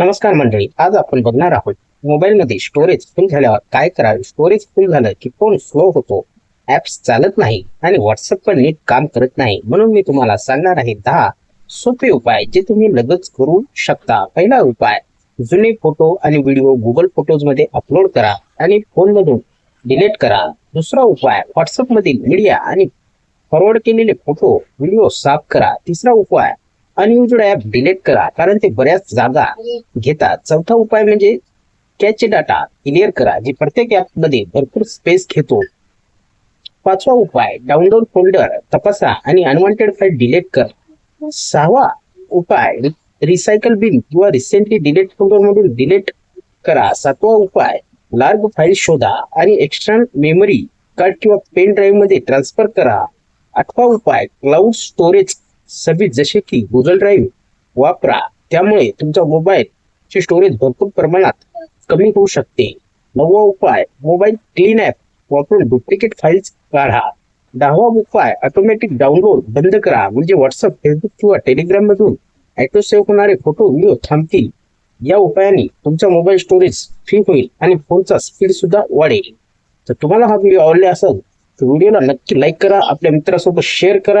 नमस्कार मंडळी आज आपण बघणार आहोत मोबाईलमध्ये स्टोरेज फुल झाल्यावर काय करावे? स्टोरेज फुल झालं की फोन स्लो होतो ऍप्स चालत नाही आणि व्हॉट्सअप पण नीट काम करत नाही. म्हणून मी तुम्हाला सांगणार आहे दहा सोपे उपाय जे तुम्ही लगेच करू शकता. पहिला उपाय जुने फोटो आणि व्हिडिओ गुगल फोटोजमध्ये अपलोड करा आणि फोन मधून डिलीट करा. दुसरा उपाय व्हॉट्सअप मधील मीडिया आणि फॉरवर्ड केलेले फोटो व्हिडिओ साफ करा. तिसरा उपाय अनयुजड ऍप डिलीट करा. कारण ते बऱ्याच जागा घेतात. चौथा उपाय म्हणजे कॅच डाटा क्लिअर करा जे प्रत्येक ऍपमध्ये भरपूर स्पेस घेतो. पाचवा उपाय डाउनलोड फोल्डर तपासा आणि अनवॉन्टेड फाईल डिलीट करा. सहावा उपाय रिसायकल बिन किंवा रिसेंटली डिलीट फोल्डर मधून डिलीट करा. सातवा उपाय लार्ज फाईल शोधा आणि एक्सटर्नल मेमरी कार्ड किंवा पेन ड्राईव्हमध्ये ट्रान्सफर करा. आठवा उपाय क्लाउड स्टोरेज सर्विस जसे की गुगल ड्राईव्ह वापरा त्यामुळे तुमचा मोबाईल ची स्टोरेज भरपूर प्रमाणात कमी होऊ शकते. नववा उपाय मोबाईल क्लीन ॲप वापरून डुप्लिकेट फाईल्स काढा. दहावा उपाय ऑटोमॅटिक डाउनलोड बंद करा. म्हणजे व्हॉट्सअप फेसबुक किंवा टेलिग्राम मधून ॲटो सेव्ह होणारे फोटो व्हिडिओ थांबतील. या उपायाने तुमचा मोबाईल स्टोरेज फ्री होईल आणि फोनचा स्पीड सुद्धा वाढेल. तर तुम्हाला हा व्हिडिओ आवडला असेल तर व्हिडिओला नक्की लाईक करा. आपल्या मित्रासोबत शेअर करा.